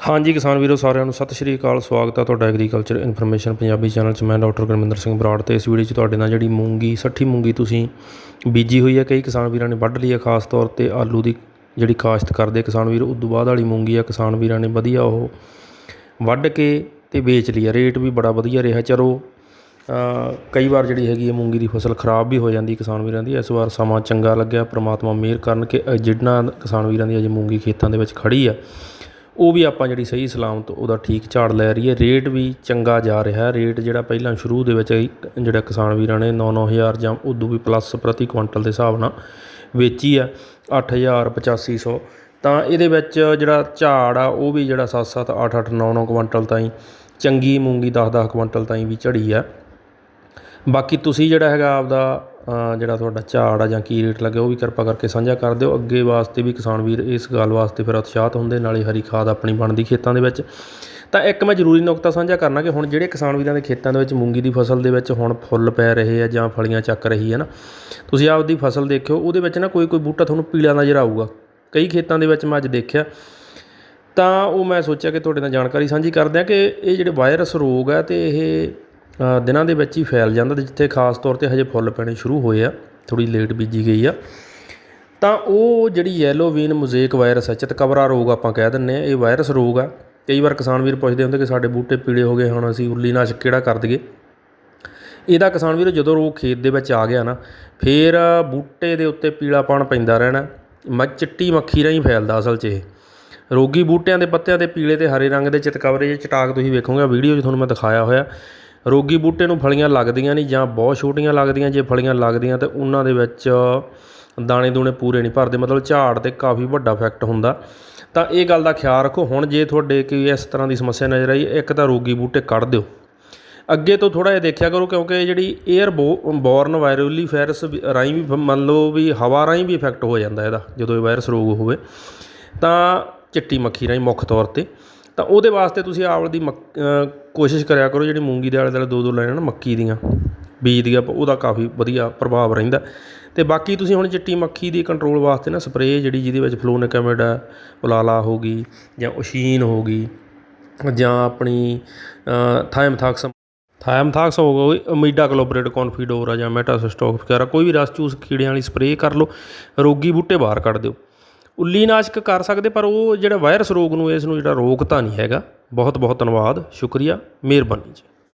ਹਾਂਜੀ ਕਿਸਾਨ ਵੀਰੋ ਸਾਰਿਆਂ ਨੂੰ ਸਤਿ ਸ਼੍ਰੀ ਅਕਾਲ। ਸਵਾਗਤ ਹੈ ਤੁਹਾਡਾ ਐਗਰੀਕਲਚਰ ਇਨਫੋਰਮੇਸ਼ਨ ਪੰਜਾਬੀ ਚੈਨਲ 'ਚ। ਮੈਂ ਡਾਕਟਰ ਗੁਰਮਿੰਦਰ ਸਿੰਘ ਬਰਾੜ ਤੇ ਇਸ ਵੀਡੀਓ 'ਚ ਤੁਹਾਡੇ ਨਾਲ ਜਿਹੜੀ ਮੂੰਗੀ ਸੱਠੀ ਮੂੰਗੀ ਤੁਸੀਂ ਬੀਜੀ ਹੋਈ ਹੈ ਕਈ ਕਿਸਾਨ ਵੀਰਾਂ ਨੇ ਵੱਢ ਲਈ ਹੈ ਖਾਸ ਤੌਰ ਤੇ ਆਲੂ ਦੀ ਜਿਹੜੀ ਕਾਸ਼ਤ ਕਰਦੇ ਕਿਸਾਨ ਵੀਰ ਤੋਂ ਬਾਅਦ ਵਾਲੀ ਮੂੰਗੀ ਆ ਕਿਸਾਨ ਵੀਰਾਂ ਨੇ ਵਧੀਆ ਉਹ ਵੱਢ ਕੇ ਤੇ ਵੇਚ ਲਈ ਹੈ ਰੇਟ ਵੀ ਬੜਾ ਵਧੀਆ ਰਿਹਾ। ਚਲੋ ਕਈ ਵਾਰ ਜਿਹੜੀ ਹੈਗੀ ਹੈ ਮੂੰਗੀ ਦੀ ਫਸਲ ਖਰਾਬ ਵੀ ਹੋ ਜਾਂਦੀ ਕਿਸਾਨ ਵੀਰਾਂ ਦੀ ਇਸ ਵਾਰ ਸਮਾਂ ਚੰਗਾ ਲੱਗਿਆ। ਪ੍ਰਮਾਤਮਾ ਮਿਹਰ ਕਰਨ ਕਿ ਅ, ਜਿਨ੍ਹਾਂ ਕਿਸਾਨ ਵੀਰਾਂ ਦੀ ਅਜੇ ਮੂੰਗੀ ਖੇਤਾਂ ਦੇ ਵਿੱਚ ਖੜੀ ਆ ਉਹ ਵੀ ਆਪਾਂ ਜਿਹੜੀ ਸਹੀ ਸਲਾਮਤ ਉਹਦਾ ਠੀਕ ਝਾੜ ਲੈ ਰਹੀ ਹੈ। ਰੇਟ ਵੀ ਚੰਗਾ ਜਾ ਰਿਹਾ। ਰੇਟ ਜਿਹੜਾ ਪਹਿਲਾਂ ਸ਼ੁਰੂ ਦੇ ਵਿੱਚ ਜਿਹੜਾ ਕਿਸਾਨ ਵੀਰਾਂ ਨੇ 9-9000 ਜਾਂ ਉਦੋਂ ਵੀ ਪਲੱਸ ਪ੍ਰਤੀ ਕੁਇੰਟਲ ਦੇ ਹਿਸਾਬ ਨਾਲ ਵੇਚੀ ਆ 8000 8500 ਤਾਂ ਇਹਦੇ ਵਿੱਚ ਜਿਹੜਾ ਝਾੜ ਆ, ਉਹ ਵੀ ਜਿਹੜਾ 7-7 8-8 9-9 ਕੁਇੰਟਲ ਤਾਈਂ, ਚੰਗੀ ਮੂੰਗੀ 10-10 ਕੁਇੰਟਲ ਤਾਈਂ ਵੀ ਝੜੀ ਆ। ਬਾਕੀ ਤੁਸੀਂ ਜਿਹੜਾ ਹੈਗਾ ਆਪਦਾ ਜਿਹੜਾ ਤੁਹਾਡਾ ਝਾੜ ਆ ਜਾਂ ਕੀ ਰੇਟ ਲੱਗਿਆ, ਉਹ ਵੀ ਕਿਰਪਾ ਕਰਕੇ ਸਾਂਝਾ ਕਰ ਦਿਓ। ਅੱਗੇ ਵਾਸਤੇ ਵੀ ਕਿਸਾਨ ਵੀਰ ਇਸ ਗੱਲ ਵਾਸਤੇ ਫਿਰ ਉਤਸ਼ਾਹਤ ਹੁੰਦੇ, ਨਾਲੇ ਹਰੀ ਖਾਦ ਆਪਣੀ ਬਣਦੀ ਖੇਤਾਂ ਦੇ ਵਿੱਚ। ਤਾਂ ਇੱਕ ਮੈਂ ਜ਼ਰੂਰੀ ਨੁਕਤਾ ਸਾਂਝਾ ਕਰਨਾ ਕਿ ਹੁਣ ਜਿਹੜੇ ਕਿਸਾਨ ਵੀਰਾਂ ਦੇ ਖੇਤਾਂ ਦੇ ਵਿੱਚ ਮੂੰਗੀ ਦੀ ਫਸਲ ਦੇ ਵਿੱਚ ਹੁਣ ਫੁੱਲ ਪੈ ਰਹੇ ਆ ਜਾਂ ਫਲੀਆਂ ਚੱਕ ਰਹੀ ਹੈ ਨਾ, ਤੁਸੀਂ ਆਪਦੀ ਫਸਲ ਦੇਖਿਓ, ਉਹਦੇ ਵਿੱਚ ਨਾ ਕੋਈ ਕੋਈ ਬੂਟਾ ਤੁਹਾਨੂੰ ਪੀਲਾ ਨਜ਼ਰ ਆਊਗਾ। ਕਈ ਖੇਤਾਂ ਦੇ ਵਿੱਚ ਮੈਂ ਅੱਜ ਦੇਖਿਆ, ਤਾਂ ਉਹ ਮੈਂ ਸੋਚਿਆ ਕਿ ਤੁਹਾਡੇ ਨਾਲ ਜਾਣਕਾਰੀ ਸਾਂਝੀ ਕਰਦੇ ਆ ਕਿ ਇਹ ਜਿਹੜੇ ਵਾਇਰਸ ਰੋਗ ਆ ਤੇ ਇਹ ਦਿਨਾਂ ਦੇ ਵਿੱਚ ਹੀ ਫੈਲ ਜਾਂਦਾ ਜਿੱਥੇ ਖਾਸ ਤੌਰ ਤੇ ਹਜੇ ਫੁੱਲ ਪੈਣੇ ਸ਼ੁਰੂ ਹੋਏ ਆ ਥੋੜੀ ਲੇਟ ਬੀਜੀ ਗਈ ਆ। ਤਾਂ ਉਹ ਜਿਹੜੀ ਯੈਲੋਵੀਨ ਮੋਜ਼ੇਕ ਵਾਇਰਸ ਹੈ ਚਿਤਕਬਰਾ ਰੋਗ ਆਪਾਂ ਕਹਿ ਦਿੰਨੇ ਆ, ਇਹ ਵਾਇਰਸ ਰੋਗ ਆ। ਕਈ ਵਾਰ ਕਿਸਾਨ ਵੀਰ ਪੁੱਛਦੇ ਹੁੰਦੇ ਕਿ ਸਾਡੇ ਬੂਟੇ ਪੀਲੇ ਹੋ ਗਏ, ਹੁਣ ਅਸੀਂ ਉੱਲੀ ਨਾਸ਼ਕ ਕਿਹੜਾ ਕਰ ਦਈਏ? ਇਹਦਾ ਕਿਸਾਨ ਵੀਰ ਜਦੋਂ ਰੋਗ ਖੇਤ ਦੇ ਵਿੱਚ ਆ ਗਿਆ ਨਾ, ਫੇਰ ਬੂਟੇ ਦੇ ਉੱਤੇ ਪੀਲਾਪਣ ਪੈਂਦਾ ਰਹਿਣਾ, ਮ, ਚਿੱਟੀ ਮੱਖੀ ਰਾਹੀਂ ਫੈਲਦਾ ਅਸਲ 'ਚ ਇਹ। ਰੋਗੀ ਬੂਟਿਆਂ ਦੇ ਪੱਤਿਆਂ ਤੇ ਪੀਲੇ ਤੇ ਹਰੇ ਰੰਗ ਦੇ ਚਿਤਕਬਰੇ ਜੇ ਚਟਾਕ ਤੁਸੀਂ ਵੇਖੋਗੇ ਵੀਡੀਓ 'ਚ ਤੁਹਾਨੂੰ ਮੈਂ ਦਿਖਾਇਆ ਹੋਇਆ। ਰੋਗੀ ਬੂਟੇ ਨੂੰ ਫਲੀਆਂ ਲੱਗਦੀਆਂ ਨਹੀਂ ਜਾਂ ਬਹੁਤ ਛੋਟੀਆਂ ਲੱਗਦੀਆਂ, ਜੇ ਫਲੀਆਂ ਲੱਗਦੀਆਂ ਤਾਂ ਉਹਨਾਂ ਦੇ ਵਿੱਚ ਦਾਣੇ ਦੂਣੇ ਪੂਰੇ ਨਹੀਂ ਭਰਦੇ, ਮਤਲਬ ਝਾੜ ਤੇ ਕਾਫੀ ਵੱਡਾ ਇਫੈਕਟ ਹੁੰਦਾ। ਤਾਂ ਇਹ ਗੱਲ ਦਾ ਖਿਆਲ ਰੱਖੋ, ਹੁਣ ਜੇ ਤੁਹਾਡੇ ਕੋਈ ਇਸ ਤਰ੍ਹਾਂ ਦੀ ਸਮੱਸਿਆ ਨਜ਼ਰ ਆਈ, ਇੱਕ ਤਾਂ ਰੋਗੀ ਬੂਟੇ ਕੱਢ ਦਿਓ। ਅੱਗੇ ਤੋਂ ਥੋੜਾ ਜਿਹਾ ਦੇਖਿਆ ਕਰੋ, ਕਿਉਂਕਿ ਇਹ ਜਿਹੜੀ 에ਅਰ ਬੋਰਨ ਵਾਇਰਲੀ ਵਾਇਰਸ ਰਾਹੀਂ ਵੀ, ਮੰਨ ਲਓ ਵੀ ਹਵਾ ਰਾਹੀਂ ਵੀ ਇਫੈਕਟ ਹੋ ਜਾਂਦਾ ਇਹਦਾ, ਜਦੋਂ ਇਹ ਵਾਇਰਸ ਰੋਗ ਹੋਵੇ। ਤਾਂ ਚਿੱਟੀ ਮੱਖੀ ਰਾਹੀਂ ਮੁੱਖ ਤੌਰ ਤੇ। ਤਾਂ ਉਹਦੇ ਵਾਸਤੇ ਤੁਸੀਂ ਆਵਲ ਦੀ ਮੱਕ- ਕੋਸ਼ਿਸ਼ ਕਰਿਆ ਕਰੋ, ਜਿਹੜੀ ਮੂੰਗੀ ਦੇ ਆਲੇ ਦੁਆਲੇ ਦੋ ਦੋ ਲੈਣਾ ਨਾ ਮੱਕੀ ਦੀਆਂ। ਬੀਜ ਦੀਆਂ ਉਹਦਾ ਕਾਫੀ ਵਧੀਆ ਪ੍ਰਭਾਵ ਰਹਿੰਦਾ। ਅਤੇ ਬਾਕੀ ਤੁਸੀਂ ਹੁਣ ਚਿੱਟੀ ਮੱਖੀ ਦੀ ਕੰਟਰੋਲ ਵਾਸਤੇ ਨਾ ਸਪਰੇਅ ਜਿਹੜੀ ਜਿਹਦੇ ਵਿੱਚ ਫਲੋਨਿਕੈਮਿਡ ਉਲਾਲਾ ਹੋ ਗਈ ਜਾਂ ਓਸ਼ੀਨ ਹੋ ਗਈ ਜਾਂ ਆਪਣੀ ਥਾਇਮਥਾਕਸ ਥਾਇਮਥਾਕਸ ਹੋ ਗਈ, ਅਮੀਡਾ ਕਲੋਬਰੇਟ, ਕੌਨਫੀਡੋਰ ਆ ਜਾਂ ਮੈਟਾਸਿਸਟੋਕ ਵਗੈਰਾ, ਕੋਈ ਵੀ ਰਸ ਚੂਸ ਕੀੜਿਆਂ ਵਾਲੀ ਸਪਰੇਅ ਕਰ ਲਓ, ਰੋਗੀ ਬੂਟੇ ਬਾਹਰ ਕੱਢ ਦਿਓ। ਉੱਲੀ ਨਾਸ਼ਕ ਕਰ ਸਕਦੇ, ਪਰ ਉਹ ਜਿਹੜਾ ਵਾਇਰਸ ਰੋਗ ਨੂੰ, ਇਸ ਨੂੰ ਜਿਹੜਾ ਰੋਕਤਾ ਨਹੀਂ ਹੈਗਾ। ਬਹੁਤ ਬਹੁਤ ਧੰਨਵਾਦ, ਸ਼ੁਕਰੀਆ, ਮਿਹਰਬਾਨੀ ਜੀ।